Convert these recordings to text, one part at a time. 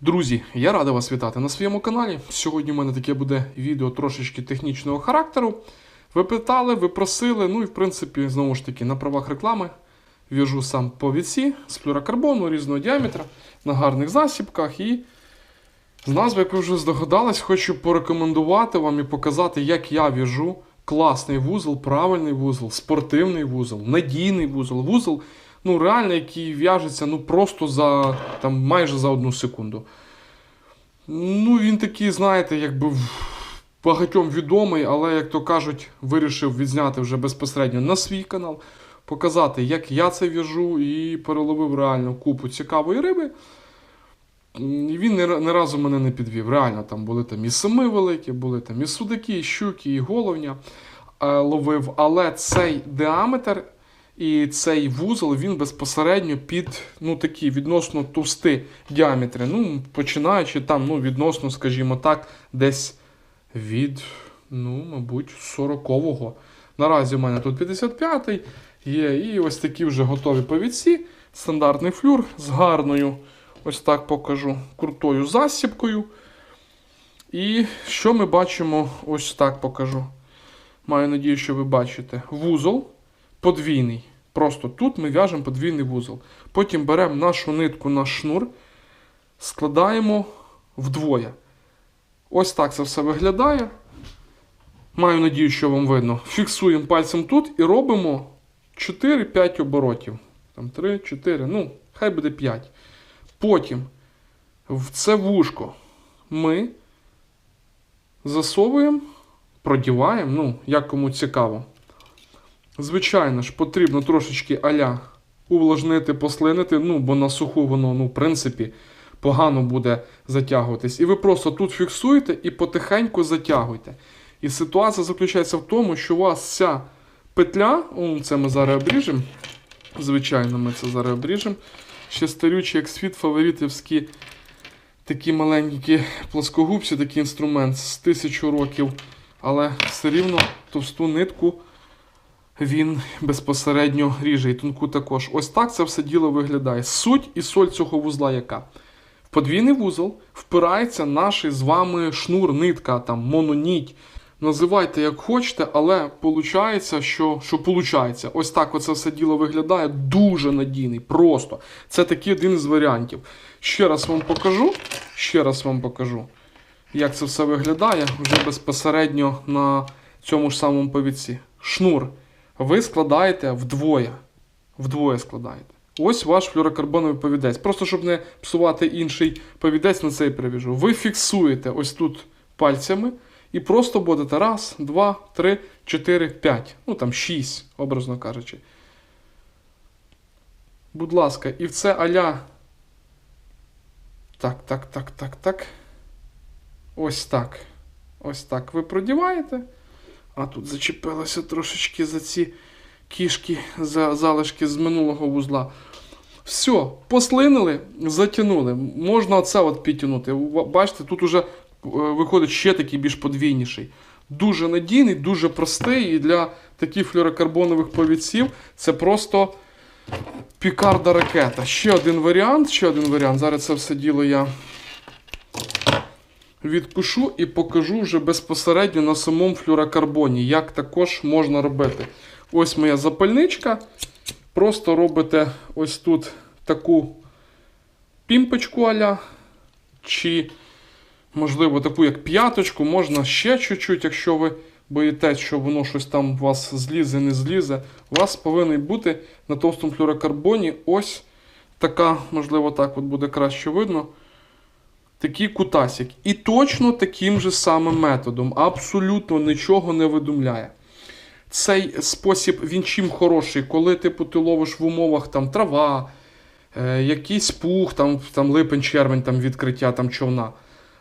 Друзі, я радий вас вітати на своєму каналі. Сьогодні у мене таке буде відео трошечки технічного характеру. Ви питали, ви просили, ну і в принципі, знову ж таки, на правах реклами в'яжу сам по віці з флюрокарбону різного діаметра на гарних засібках. І з назви, як ви вже здогадались, хочу порекомендувати вам і показати, як я в'яжу класний вузол, правильний вузол, спортивний вузол, надійний вузол, вузол, ну реально, який в'яжеться ну просто за там майже за одну секунду. Ну, він такий, знаєте, якби багатьом відомий, але, як то кажуть, вирішив відзняти вже безпосередньо на свій канал, показати, як я це в'яжу, і переловив реально купу цікавої риби. І він не, разу мене не підвів. Реально, там були там і семи великі, були там і судаки, і щуки, і головня е, ловив. Але цей діаметр і цей вузол він безпосередньо під ну, такі відносно товсті діаметри. Ну, починаючи там, ну, відносно, скажімо так, десь від, ну, мабуть, 40-го. Наразі у мене тут 55-й є, і ось такі вже готові повідці. Стандартний флюр з гарною, ось так покажу, крутою засібкою. І що ми бачимо, ось так покажу. Маю надію, що ви бачите. Вузол подвійний. Просто тут ми в'яжемо подвійний вузол. Потім беремо нашу нитку, наш шнур, складаємо вдвоє. Ось так це все виглядає. Маю надію, що вам видно. Фіксуємо пальцем тут і робимо 4-5 оборотів. Там 3, 4, ну, хай буде 5. Потім в це вушко ми засовуємо, продіваємо, ну, як кому цікаво. Звичайно ж, потрібно трошечки аля увлажнити, послинити, ну, бо на суху воно, ну, в принципі, погано буде затягуватись. І ви просто тут фіксуєте і потихеньку затягуєте. І ситуація заключається в тому, що у вас ця петля, о, це ми зараз обріжемо. Звичайно, ми це зараз обріжемо. Ще старючі, як світ, фаворитівські такі маленькі плоскогубці, такий інструмент з тисячу років, але все рівно товсту нитку він безпосередньо ріже і тонку також. Ось так це все діло виглядає. Суть і соль цього вузла яка? В подвійний вузол впирається наш з вами шнур, нитка, там, мононіть. Називайте як хочете, але виходить, що, що получається. Ось так оце все діло виглядає дуже надійний. Просто. Це такий один з варіантів. Ще раз вам покажу. Ще раз вам покажу, як це все виглядає вже безпосередньо на цьому ж самому повідці. Шнур ви складаєте вдвоє. Вдвоє складаєте. Ось ваш флюрокарбоновий повідець. Просто щоб не псувати інший повідець, на цей привіжу. Ви фіксуєте ось тут пальцями і просто будете раз, два, три, чотири, п'ять. Ну там шість, образно кажучи. Будь ласка, і в це аля. Так, так, так, так, так. Ось так. Ось так ви продіваєте. А тут зачепилося трошечки за ці кішки, за залишки з минулого вузла. Все, послинили, затягнули. Можна оце от підтягнути. Бачите, тут уже е, виходить ще такий більш подвійніший. Дуже надійний, дуже простий. І для таких флюрокарбонових повідців це просто пікарда ракета. Ще один варіант, ще один варіант. Зараз це все діло я відпишу і покажу вже безпосередньо на самому флюрокарбоні, як також можна робити. Ось моя запальничка. Просто робите ось тут таку пімпочку аля, чи, можливо, таку як п'яточку, можна ще чуть-чуть, якщо ви боїтесь, що воно щось там у вас злізе, не злізе. У вас повинен бути на товстому флюрокарбоні ось така, можливо, так от буде краще видно такий кутасик. І точно таким же самим методом. Абсолютно нічого не видумляє. Цей спосіб він чим хороший, коли типу, ти ловиш в умовах там трава, е, якийсь пух, там, там липень, червень, там відкриття там човна.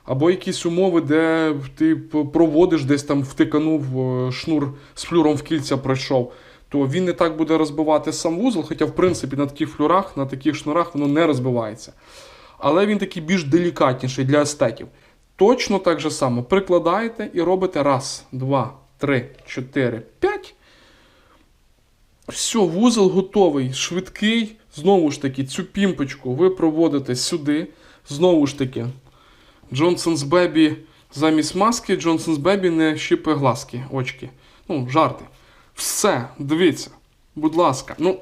Або якісь умови, де ти проводиш десь там втиканув е, шнур з флюром в кільця пройшов, то він не так буде розбивати сам вузол, хоча, в принципі, на таких флюрах, на таких шнурах воно не розбивається але він такий більш делікатніший для естетів. Точно так же само прикладаєте і робите раз, два, три, чотири, п'ять. Все, вузол готовий, швидкий. Знову ж таки, цю пімпочку ви проводите сюди, Знову ж таки, Johnson's Baby замість маски, Johnson's Baby не щіпає глазки, очки. Ну, жарти. Все, дивіться, будь ласка. Ну,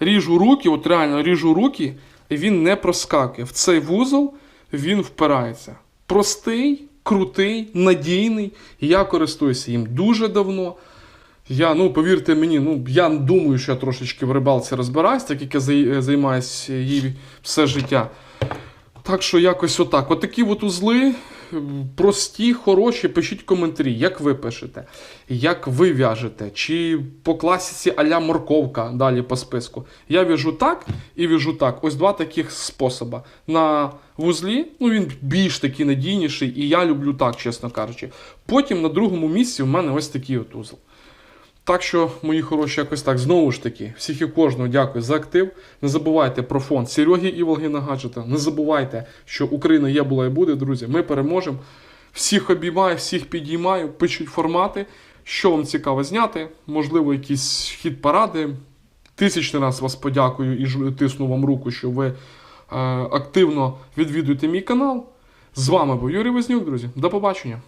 ріжу руки, от реально ріжу руки, він не проскакує. В цей вузол він впирається. Простий, крутий, надійний. Я користуюся їм дуже давно. Я, ну, повірте мені, ну, я думаю, що я трошечки в рибалці розбираюсь, так як я займаюся їй все життя. Так що якось отак. Отакі от узли прості, хороші. Пишіть коментарі, як ви пишете, як ви в'яжете, чи по класіці а-ля морковка далі по списку. Я в'яжу так і в'яжу так. Ось два таких способи. На вузлі, ну він більш такий надійніший, і я люблю так, чесно кажучи. Потім на другому місці в мене ось такий от узол. Так що, мої хороші, якось так. Знову ж таки, всіх і кожного дякую за актив. Не забувайте про фонд Сереги і Волгіна Гаджета. Не забувайте, що Україна є, була і буде, друзі. Ми переможемо. Всіх обіймаю, всіх підіймаю, пишіть формати. Що вам цікаво зняти, можливо, якісь хід паради. Тисячний раз вас подякую і тисну вам руку, що ви е, активно відвідуєте мій канал. З вами був Юрій Вознюк, друзі. До побачення.